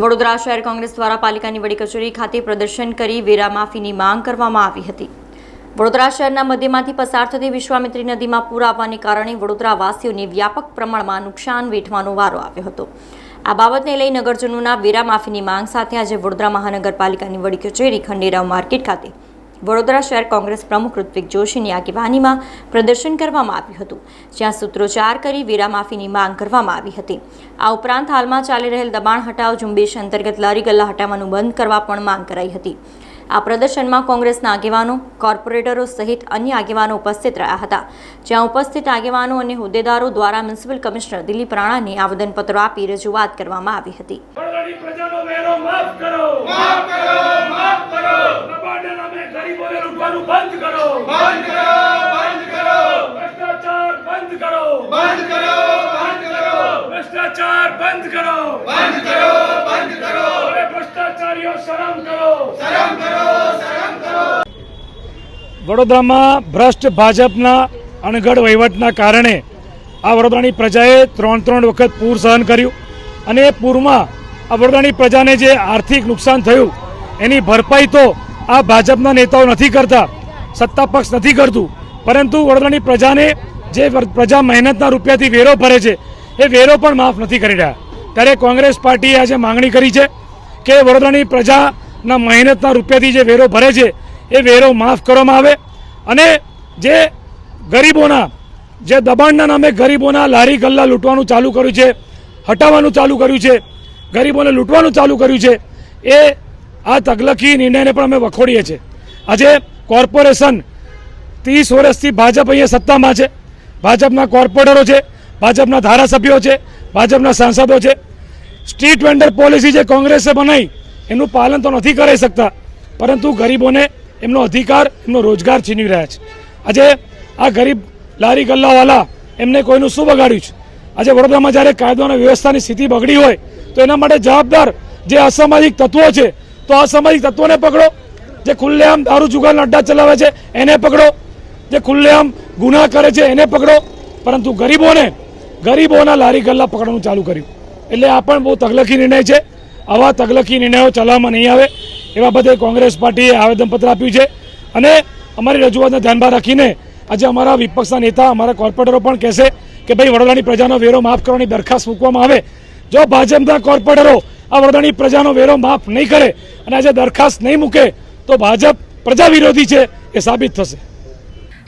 વડોદરા શહેર કોંગ્રેસ દ્વારા પાલિકાની વડી કચેરી ખાતે પ્રદર્શન કરી વેરા માફીની માંગ કરવામાં આવી હતી. વડોદરા શહેરના મધ્યમાંથી પસાર થતી વિશ્વામિત્રી નદીમાં પૂર આવવાને કારણે વડોદરાવાસીઓને વ્યાપક પ્રમાણમાં નુકસાન વેઠવાનો વારો આવ્યો હતો. આ બાબતને લઈ નગરજનોના વેરા માફીની માંગ સાથે આજે વડોદરા મહાનગરપાલિકાની વડી કચેરી ખંડેરાવ માર્કેટ ખાતે વડોદરા શહેર કોંગ્રેસ પ્રમુખ ઋત્વિક જોશીની આગેવાનીમાં પ્રદર્શન કરવામાં આવ્યું હતું, જ્યાં સૂત્રોચ્ચાર કરી વેરા માફીની માંગ કરવામાં આવી હતી. આ ઉપરાંત હાલમાં ચાલી રહેલ દબાણ હટાવ ઝુંબેશ અંતર્ગત લારી ગલ્લા હટાવવાનું બંધ કરવા પણ માંગ કરાઈ હતી. આ પ્રદર્શનમાં કોંગ્રેસના આગેવાનો, કોર્પોરેટરો સહિત અન્ય આગેવાનો ઉપસ્થિત રહ્યા હતા, જ્યાં ઉપસ્થિત આગેવાનો અને હોદ્દેદારો દ્વારા મ્યુનિસિપલ કમિશનર દિલીપ રાણાને આવેદનપત્ર આપી રજૂઆત કરવામાં આવી હતી વડોદરાની પ્રજાનો વેરો માફ કરો માફ કરો માફ કરો દબાણના નામે ગરીબોને લૂંટવાનું બંધ કરો બંધ કરો બંધ કરો ભ્રષ્ટાચાર બંધ કરો બંધ કરો બંધ કરો ભ્રષ્ટાચાર બંધ કરો. બંધ કરો બંધ કરો. અરે ભ્રષ્ટાચારીઓ શરમ કરો. શરમ કરો શરમ કરો. વડોદરામાં ભ્રષ્ટ ભાજપના અણઘડ વહીવટના કારણે આ વડોદરાની પ્રજાએ ત્રણ ત્રણ વખત પૂર સહન કર્યું અને એ પૂરમાં આ વડોદરાની પ્રજાને જે આર્થિક નુકસાન થયું એની ભરપાઈ તો આ ભાજપના નેતાઓ નથી કરતા સત્તા પક્ષ નથી કરતું. પરંતુ વડોદરાની પ્રજાને જે વર- પ્રજા મહેનતના રૂપિયાથી વેરો ભરે છે એ વેરો પણ માફ નથી કરી રહ્યા. ત્યારે કોંગ્રેસ પાર્ટીએ આજે માંગણી કરી છે કે વડોદરાની પ્રજાના મહેનતના રૂપિયાથી જે વેરો ભરે છે, એ વેરો માફ કરવામાં આવે અને જે ગરીબોના, જે દબાણના નામે ગરીબોના લારી ગલ્લા લૂંટવાનું ચાલુ કર્યું છે, હટાવવાનું ચાલુ કર્યું છે, ગરીબોને લૂંટવાનું ચાલુ કર્યું છે, એ આ તગલકી નિર્ણયને પણ અમે વખોડીએ છીએ. આજે કોર્પોરેશન ત્રીસ વર્ષથી ભાજપ અહીંયા સત્તામાં છે, ભાજપના કોર્પોરેટરો છે ભાજપના ધારાસભ્યો છે, ભાજપના સાંસદો છે. સ્ટ્રીટ વેન્ડર પોલિસી જે કોંગ્રેસે બનાવી, એનું પાલન તો નથી કરી શકતા, પરંતુ ગરીબોને એમનો અધિકાર, એમનો રોજગાર છીનવી રહ્યા છે. આજે આ ગરીબ લારી ગલ્લાવાલા એમને કોઈનું શું બગાડ્યું છે? આજે વડોદરામાં જ્યારે કાયદો અને વ્યવસ્થાની સ્થિતિ બગડી હોય, તો એના માટે જવાબદાર જે અસામાજિક તત્વો છે, તો અસામાજિક તત્વોને પકડો. જે ખુલ્લેઆમ દારૂ જુગારના અડ્ડા ચલાવે છે, એને પકડો. જે ખુલ્લેઆમ ગુના કરે છે, એને પકડો. પરંતુ ગરીબોને ગરીબોના લારી ગલ્લા પકડવાનું ચાલુ કર્યું. એટલે આ પણ બહુ તગલકી નિર્ણય છે. આવા તગલકી નિર્ણયો ચલાવવામાં નહીં આવે. એવા બધે કોંગ્રેસ પાર્ટીએ આવેદનપત્ર આપ્યું છે. અને અમારી રજૂઆતને ધ્યાનમાં રાખીને આજે અમારા વિપક્ષના નેતા, અમારા કોર્પોરેટરો પણ કહેશે કે ભાઈ, વડોદરાની પ્રજાનો વેરો માફ કરવાની દરખાસ્ત મૂકવામાં આવે. જો ભાજપના કોર્પોરેટરો આ વડોદરાની પ્રજાનો વેરો માફ નહીં કરે અને આજે દરખાસ્ત નહીં મૂકે, તો ભાજપ પ્રજા વિરોધી છે એ સાબિત થશે.